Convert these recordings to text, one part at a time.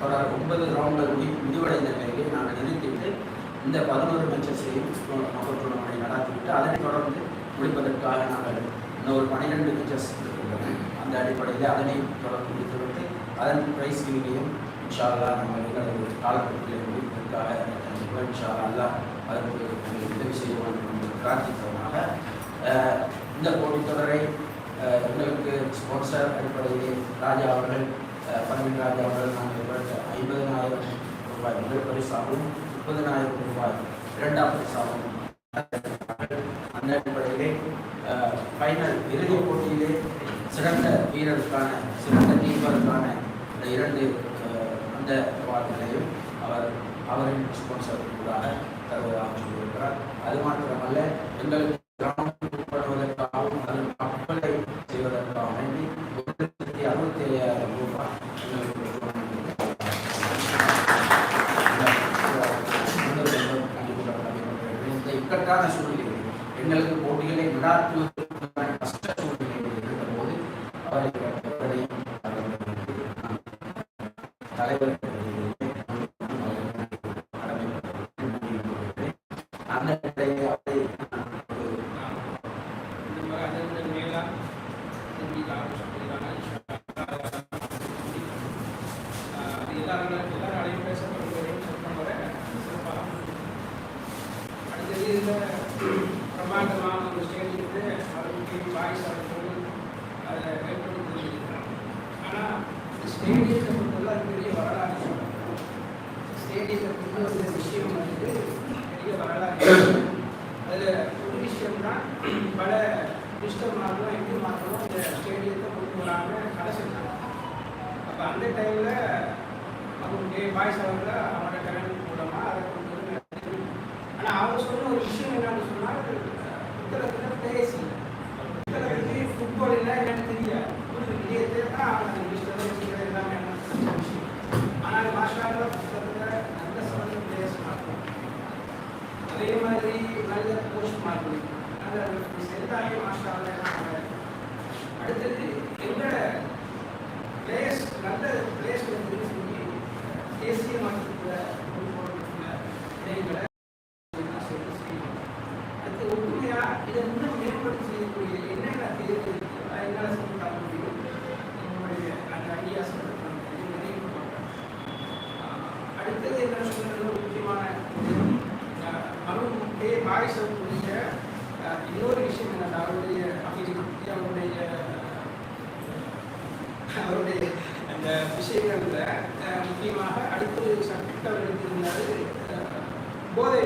தொடர் ஒன்பது ரவுண்டர் முடி முடிவடைந்த நிலையில் நாங்கள் நிறுத்திவிட்டு இந்த பதினோரு மேட்சஸையும் மக்கள் டூர்னமெண்ட்டை நடத்திவிட்டு அதனைத் தொடர்ந்து முடிப்பதற்காக நாங்கள் இன்னொரு பன்னிரெண்டு மேட்சஸ் இருக்கின்றன அந்த அடிப்படையில் அதனை தொடர்ந்து முடித்துவிட்டு அதன் பிரைஸ் கிவிங்கையும் இன்ஷால்லா நம்ம எங்களது காலகட்டத்தில் முடிப்பதற்காக இன்ஷால்லா அல்லாஹ் அதற்கு உதவி செய்ய வேண்டும் என்று பிரார்த்திக்கிறோமாக. இந்த போட்டித் தொடரை எங்களுக்கு ஸ்பான்சர் அடிப்படையிலே ராஜா அவர்கள் அஹ், அவர்கள் நாங்கள் ஐம்பதனாயிரம் ரூபாய் முதல் பரிசாகவும் முப்பதனாயிரம் ரூபாய் இரண்டாம் பரிசாகவும். அந்த அடிப்படையிலே ஃபைனல் இறுதிப் போட்டியிலே சிறந்த வீரருக்கான சிறந்த கீப்பருக்கான இரண்டு அந்த அவார்டுகளையும் அவர் அவரின் ஸ்பான்சர் கூடாக தருவதாக சொல்லியிருக்கிறார். அது மாத்திரமல்ல எங்களுக்கு கிராமத்தில் உட்படுவதற்காகவும் அதன் இந்த சூழ்நிலை எங்களுக்கு போட்டிகளை நடாத்துவதற்கான கஷ்ட சூழ்நிலை இருந்தபோது அவர்களை தலைவர் அந்த பிரமாண்டமான ஒரு ஸ்டேஜ் வந்து அவருக்கு வாய்ஸ் அவர்கள் அதை ஏற்படுத்தி இருக்கிறாங்க ஆனால் ஸ்டேடியத்தை பொறுத்தவரை அது பெரிய வரலாறு ஸ்டேடியத்தை பொறுத்த ஒரு விஷயம் வந்து பெரிய வரலாறு அதில் ஒரு விஷயம் தான் பல டிஜிட்டல் மாற்றணும் எப்படி மாற்றணும் இந்த ஸ்டேடியத்தை கொண்டு வராமல் கடை செஞ்சாங்க அப்போ அந்த டைமில் அவங்களுடைய வாய்ஸ் அவங்கள அவனோட கரண்ட் மூலமாக அதை கொண்டு வந்து ஆனால் அவர் சொன்ன ஒரு விஷயம் என்னன்னு சொன்னால் புத்தகத்தில் பேசி ஃபுட்பால் இல்லை என்னன்னு தெரியாது. எல்லாமே என்ன ஆனால் மாஷாவில் புத்தகத்தில் நல்ல சமயம் பிளேயர்ஸ் மாற்றணும் அதே மாதிரி நல்ல போஸ்ட் மார்க்கெட்டிங் நல்ல அடுத்தது எங்களோட பிளேயர்ஸ் நல்ல பிளேயர்ஸ் வந்து சொல்லி தேசிய மட்டத்தில் இடைகளை அடுத்து உண்மையா இதை இன்னும் மேம்படுத்தி செய்யக்கூடிய என்னென்ன தேர்வு இருக்கு அதை என்னால் சொல்லி தர முடியும் உங்களுடைய அந்த ஐடியாஸ் அடுத்தது என்ன சொல்றது ஒரு முக்கியமான அவருடைய பாரிசக்கூடிய இன்னொரு விஷயம் என்னன்னா அவருடைய அபிவிருத்தி அவருடைய அவருடைய அந்த விஷயங்கள்ல முக்கியமாக அடுத்து சப்ஜெக்ட் அவர் எடுத்திருந்தாரு போதை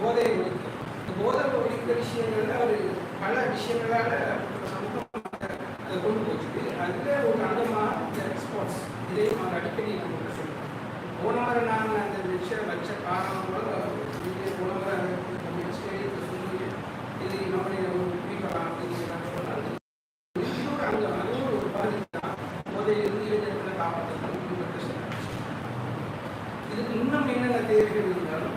போதை ஒழிக்க போதை ஒழிக்கிற விஷயங்கள்ல அவர் பல விஷயங்களால சமூகம் அதை கொண்டு போச்சு அதில் ஒரு அங்கமாக இந்த ஸ்போர்ட்ஸ் இதையும் அவர் அடிக்கடி நம்ம சொல்லுவோம் போன முறை நாங்கள் அந்த விஷயம் வச்ச காரணம் கூட இங்கே போன முறை நம்ம ஸ்டேடியத்தை சொல்லி இது நம்முடைய ஒரு குறிப்பிடலாம் அப்படின்னு சொன்னாங்க இன்னொரு அங்கம் அதுவும் ஒரு தான் போதையிலிருந்து இளைஞர்களை காப்பாற்றுறது இதுக்கு இன்னும் என்னென்ன தேவைகள் இருந்தாலும்